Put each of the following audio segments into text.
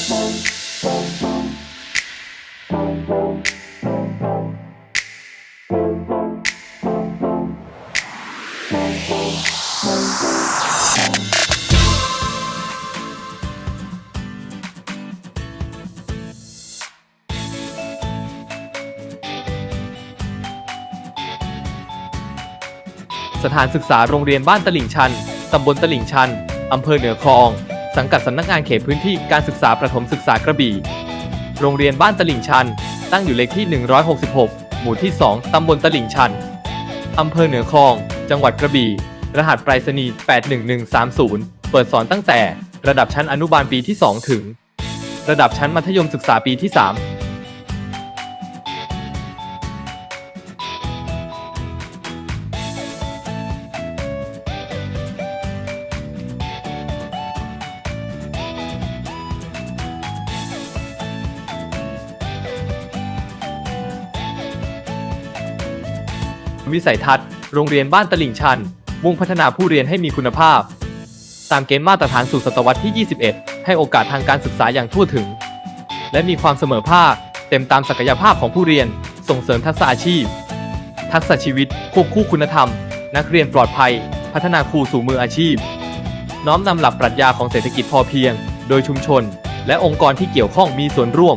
สถานศึกษาโรงเรียนบ้านตลิ่งชัน ตำบลตลิ่งชัน อำเภอเหนือคลอง สังกัดสำนักงานเขตพื้นที่การศึกษาประถมศึกษากระบี่ โรงเรียนบ้านตลิ่งชัน ตั้งอยู่เลขที่ 166 หมู่ที่ 2 ตำบลตลิ่งชัน อำเภอเหนือคลอง จังหวัดกระบี่ รหัสไปรษณีย์ 81130 เปิดสอนตั้งแต่ ระดับชั้นอนุบาลปีที่ 2 ถึง ระดับชั้นมัธยมศึกษาปีที่ 3 วิสัยทัศน์โรงเรียนบ้านตลิ่งชัน มุ่งพัฒนาผู้เรียนให้มีคุณภาพ ตามเกณฑ์มาตรฐานสู่ศตวรรษที่ 21 ให้โอกาสทางการศึกษาอย่างทั่วถึง และมีความเสมอภาค เต็มตามศักยภาพของผู้เรียน ส่งเสริมทักษะอาชีพ ทักษะชีวิตควบคู่คุณธรรม นักเรียนปลอดภัย พัฒนาครูสู่มืออาชีพ น้อมนำหลักปรัชญาของเศรษฐกิจพอเพียง โดยชุมชน และองค์กรที่เกี่ยวข้องมีส่วนร่วม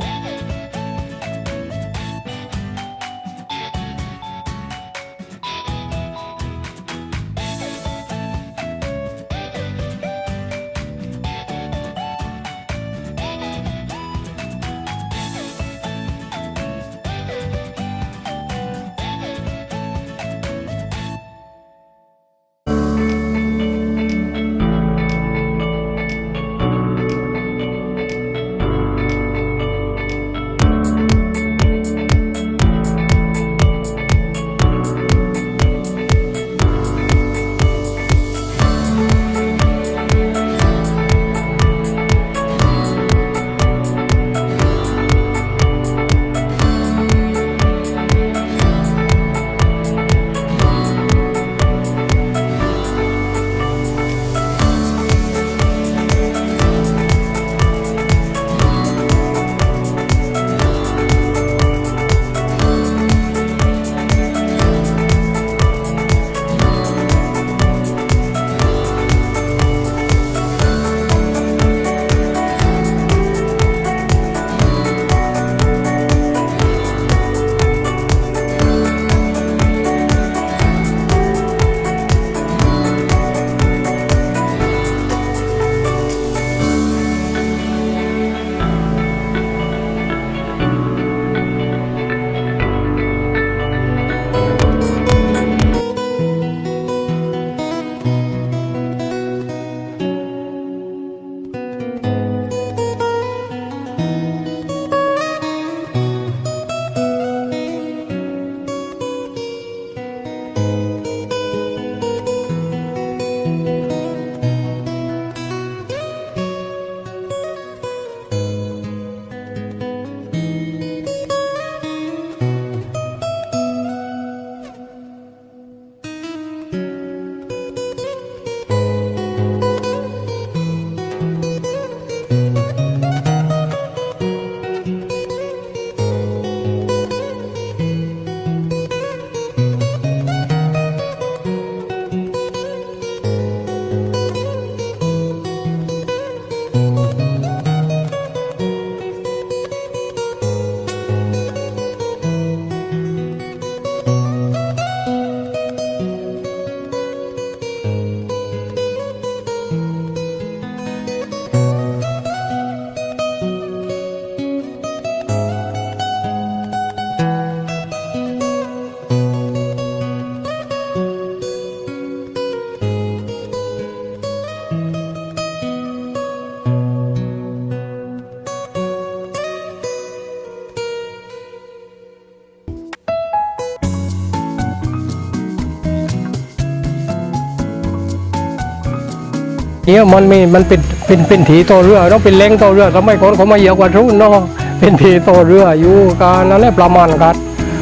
เนี่ยมันมีมันเป็นเป็นเป็นถีต่อเรือเราเป็นเล้งต่อเรือสมัยก่อนเขามาเหยียบกว่ารุ่นเนาะเป็นถีต่อเรืออยู่กันนั่นแหละประมาณกัน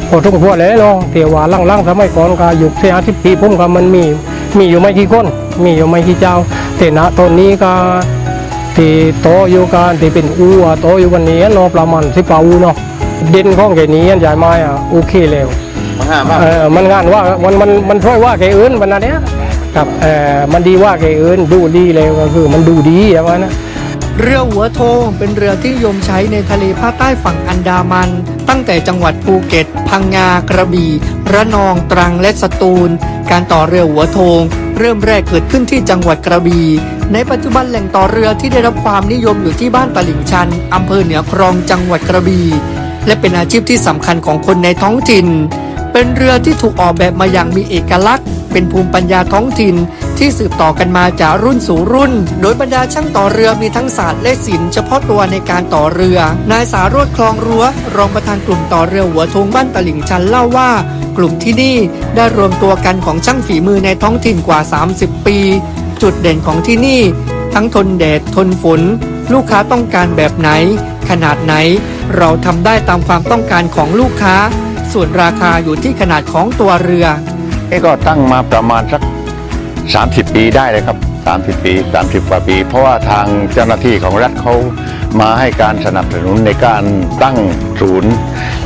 พอทุ่งพวแล้วเนาะเที่ยวว่าล่างๆสมัยก่อนก็อยู่เสียสิบปีผมก็มันมีมีอยู่ไม่กี่คนมีอยู่ไม่กี่เจ้าแต่ณตอนนี้ก็ทที่โตอยู่กันที่เป็นอูอะโตอยู่วันนี้เนาะประมาณสิบกว่าอูเนาะเด่นของแกนี้ใหญ่ไม้อะโอเคแล้วมาห้ามาเออมันงานว่ามันมันมันช่วยว่าแกอื่นวันนั้นเนี้ย ครับเออมันดีว่าแกอื่นดูดีเลยก็คือมันดูดีอย่างนั้นนะเรือหัวโทงเป็นเรือที่นิยมใช้ในทะเลภาคใต้ฝั่งอันดามัน ตั้งแต่จังหวัดภูเก็ต พังงากระบี่ ระนองตรังและสตูล การต่อเรือหัวโทง เริ่มแรกเกิดขึ้นที่จังหวัดกระบี่ในปัจจุบันแหล่งต่อเรือที่ได้รับความนิยมอยู่ที่บ้านตลิ่งชันอำเภอเหนือครองจังหวัดกระบี่และเป็นอาชีพที่สำคัญของคนในท้องถิ่น เป็นเรือที่ถูกออกแบบมาอย่างมีเอกลักษณ์ เป็นภูมิปัญญาท้องถิ่นที่สืบต่อกันมาจากรุ่นสู่รุ่น โดยบรรดาช่างต่อเรือมีทั้งศาสตร์และศิลป์เฉพาะตัวในการต่อเรือ นายสารวดคลองรั้ว รองประธานกลุ่มต่อเรือหัวทงบ้านตลิ่งชันเล่าว่า กลุ่มที่นี่ได้รวมตัวกันของช่างฝีมือในท้องถิ่นกว่า 30 ปี จุดเด่นของที่นี่ ทั้งทนแดดทนฝน ลูกค้าต้องการแบบไหน ขนาดไหน เราทำได้ตามความต้องการของลูกค้า ส่วนราคาอยู่ที่ขนาดของตัวเรือเอ้ก็ตั้งมาประมาณสัก 30 ปีได้เลยครับ 30 ปี 30 กว่าปี เพราะว่าทางเจ้าหน้าที่ของรัฐเขามาให้การสนับสนุนในการตั้งศูนย์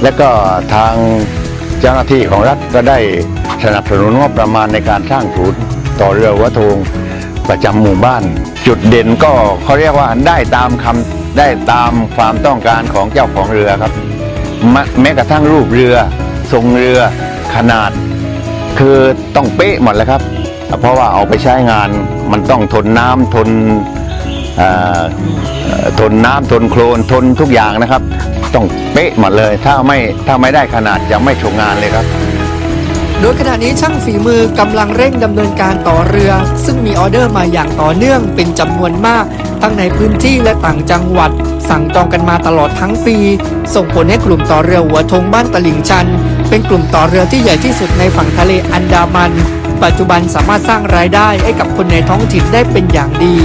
และก็ทางเจ้าหน้าที่ของรัฐก็ได้สนับสนุนงบประมาณในการสร้างศูนย์ต่อเรือวัทงประจำหมู่บ้าน จุดเด่นก็เขาเรียกว่าได้ตามคำได้ตามความต้องการของเจ้าของเรือครับ มแม้กระทั่งรูปเรือ ทรงเรือขนาด คือต้องเป๊ะหมดเลยครับ เพราะว่าเอาไปใช้งานมันต้องทนน้ำทนทนน้ำทนโคลนทนทุกอย่างนะครับ ต้องเป๊ะหมดเลย ถ้าไม่ถ้าไม่ได้ขนาดจะไม่ชงงานเลยครับ โดยขณะนี้ช่างฝีมือกำลังเร่งดำเนินการต่อเรือ ซึ่งมีออเดอร์มาอย่างต่อเนื่องเป็นจำนวนมาก ทั้งในพื้นที่และต่างจังหวัด สั่งจองกันมาตลอดทั้งปี ส่งผลให้กลุ่มต่อเรือหัวธงบ้านตลิ่งชัน เป็นกลุ่มต่อเรือที่ใหญ่ที่สุดในฝั่งทะเลอันดามัน ปัจจุบันสามารถสร้างรายได้ให้กับคนในท้องถิ่นได้เป็นอย่างดี